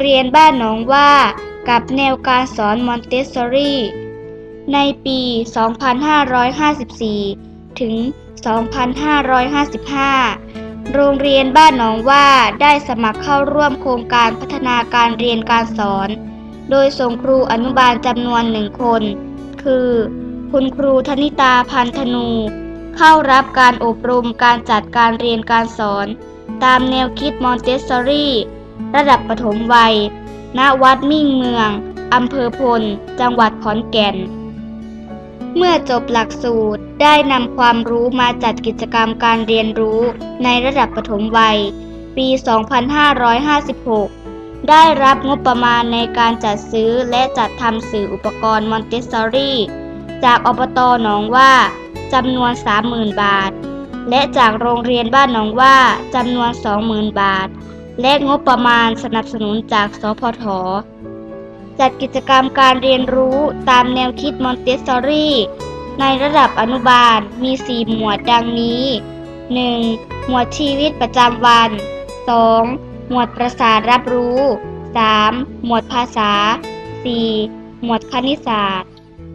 เรียนบ้านหนองว่ากับแนวการสอนมอนเตสซอรี่ ในปี 2554 ถึง 2555 โรงเรียนบ้านหนองว่าได้สมัครเข้าร่วมโครงการพัฒนาการเรียนการสอน โดยส่งครูอนุบาลจำนวนหนึ่งคน คือ คุณครูธนิตาพันธนู เข้ารับการอบรมการจัดการเรียนการสอน ตามแนวคิดมอนเตสซอรี่ ระดับปฐมวัย ณ วัดมิ่งเมือง อำเภอพล จังหวัดขอนแก่น เมื่อจบหลักสูตรได้นำความรู้มาจัดกิจกรรมการเรียนรู้ในระดับปฐมวัย ปี 2556 ได้รับงบประมาณในการจัดซื้อและจัดทำสื่ออุปกรณ์มอนเตสซอรี่ จากอบตหนองว่าจำนวน 30,000 บาท และจากโรงเรียนบ้านหนองว่าจำนวน 20,000 บาท และงบประมาณสนับสนุนจากสพท จัดกิจกรรมการเรียนรู้ตามแนวคิดมอนเตสซอรี่ในระดับอนุบาลมี 4 หมวดดังนี้ 1. หมวดชีวิตประจำวัน 2. หมวดประสาทรับรู้ 3. หมวดภาษา 4. หมวดคณิตศาสตร์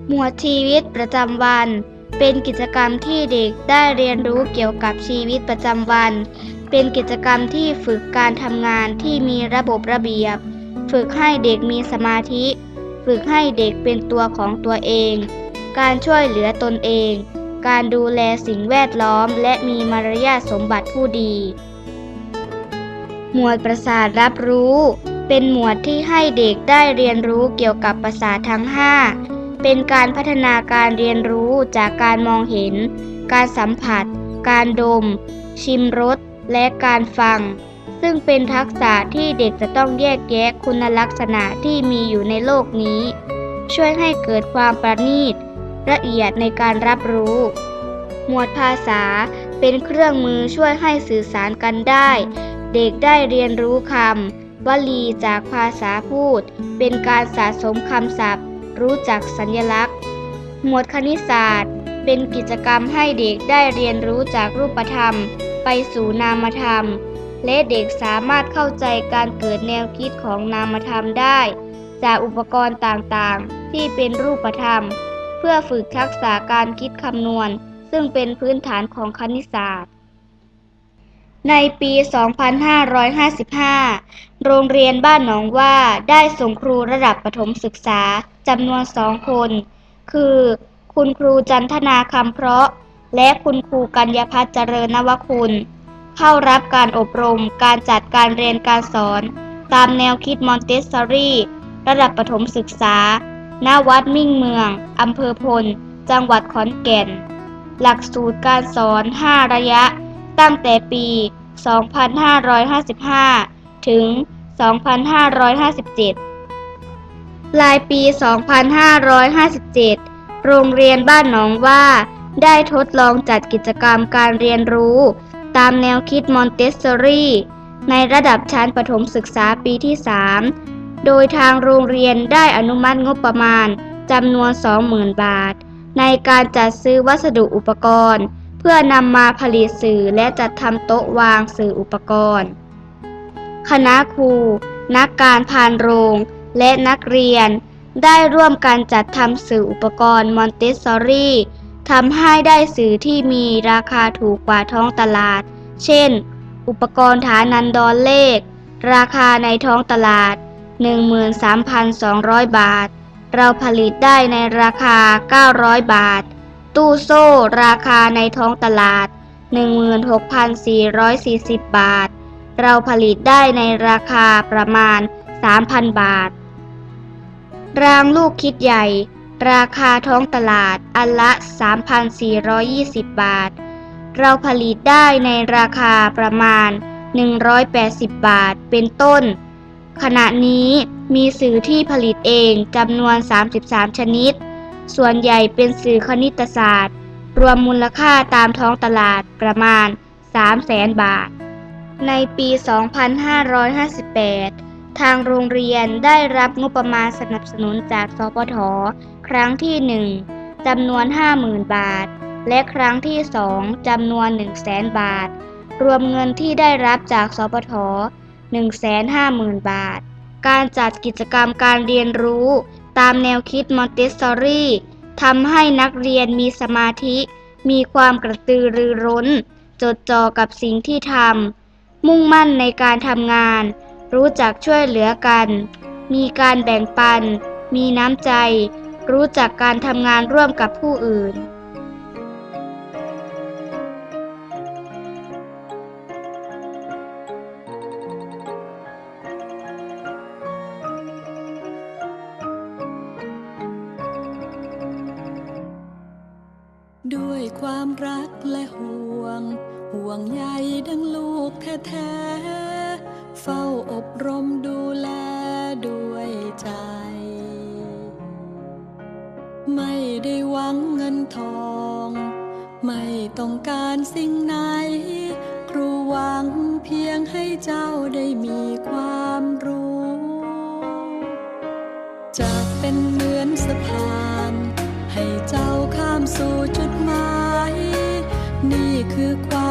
หมวดชีวิตประจำวัน เป็นกิจกรรมที่เด็กได้เรียนรู้เกี่ยวกับชีวิตประจำวัน เป็นกิจกรรมที่ฝึกการทำงานที่มีระบบระเบียบ ฝึกให้เด็กมีสมาธิ ฝึกให้เด็กเป็นตัวของตัวเอง การช่วยเหลือตนเอง การดูแลสิ่งแวดล้อม และมีมารยาทสมบัติผู้ดี หมวดประสาทรับรู้ เป็นหมวดที่ให้เด็กได้เรียนรู้เกี่ยวกับประสาททั้ง 5 เป็นการพัฒนาการเรียนรู้จากการมองเห็น การสัมผัส การดม ชิมรส และการฟัง ซึ่งเป็นทักษะที่เด็กจะต้องแยกแยะคุณลักษณะที่มีอยู่ในโลกนี้ ช่วยให้เกิดความประณีต ละเอียดในการรับรู้ หมวดภาษาเป็นเครื่องมือช่วยให้สื่อสารกันได้ เด็กได้เรียนรู้คำวลีจากภาษาพูด เป็นการสะสมคำศัพท์ รู้จักสัญลักษณ์ หมวดคณิตศาสตร์ เป็นกิจกรรมให้เด็กได้เรียนรู้จากรูปธรรม ไปสู่นามธรรม และเด็กสามารถเข้าใจการเกิดแนวคิดของนามธรรมได้ จากอุปกรณ์ต่างๆ ที่เป็นรูปธรรม เพื่อฝึกทักษะการคิดคำนวณ ซึ่งเป็นพื้นฐานของคณิตศาสตร์ ในปี 2555 โรงเรียนบ้านหนองว่าได้ส่งครูระดับประถมศึกษาจำนวนสองคน คือ คุณครูจันทนาคำเพราะ และคุณครูกัญญาพัฒน์เจริญนวคุณ เข้ารับการอบรมการจัดการเรียนการสอน ตามแนวคิดมอนเตสซอรี่ระดับประถมศึกษา ณ วัดมิ่งเมือง อำเภอพล จังหวัดขอนแก่น หลักสูตรการสอน 5 ระยะ ตั้งแต่ปี 2555 ถึง 2557 ปลายปี 2557 โรงเรียนบ้านหนองว่า ได้ทดลองจัดกิจกรรมการเรียนรู้ ตามแนวคิดมอนเตสซอรี่ในระดับชั้นประถมศึกษาปีที่ 3 โดยทางโรงเรียนได้อนุมัติงบประมาณจำนวน 20,000 บาท ในการจัดซื้อวัสดุอุปกรณ์ เพื่อนำมาผลิตสื่อและจัดทำโต๊ะวางสื่ออุปกรณ์ คณะครู นักการพานโรง และนักเรียน ได้ร่วมกันจัดทำสื่ออุปกรณ์มอนเตสซอรี่ ทำให้ได้สื่อที่มีราคาถูกกว่าท้องตลาด เช่น อุปกรณ์ฐานันดรเลข ราคาในท้องตลาด 13,200 บาท เราผลิตได้ในราคา 900 บาท ตู้โซ่ราคาในท้องตลาด 16,440 บาท เราผลิตได้ในราคาประมาณ 3,000 บาท รางลูกคิดใหญ่ ราคาท้องตลาดอันละ 3,420 บาท เราผลิตได้ในราคาประมาณ 180 บาทเป็นต้น ขณะนี้มีสื่อที่ผลิตเองจำนวน 33 ชนิด ส่วนใหญ่เป็นสื่อคณิตศาสตร์ รวมมูลค่าตามท้องตลาดประมาณ 300,000 บาท ในปี 2558 ทางโรงเรียนได้รับงบประมาณสนับสนุนจากสปท ครั้งที่1จำนวน 50,000 บาท และครั้งที่2จำนวน 100,000 บาท รวมเงินที่ได้รับจากสปท150,000 บาท การจัดกิจกรรมการเรียนรู้ตามแนวคิดมอนเตสซอรี่ทำให้นักเรียนมีสมาธิ มีความกระตือรือร้น จดจ่อกับสิ่งที่ทำ มุ่งมั่นในการทำงาน รู้จักช่วยเหลือกัน มีการแบ่งปัน มีน้ำใจ รู้จักการทำงานร่วมกับผู้อื่นด้วยความรักและห่วง ห่วงใยดังลูกแท้ๆ เฝ้าอบรมดูแลด้วยใจ ไม่ได้หวังเงินทอง ไม่ต้องการสิ่งไหน ครูหวังเพียงให้เจ้าได้มีความรู้จะเป็นเหมือนสะพาน ให้เจ้าข้ามสู่จุดหมาย นี่คือความ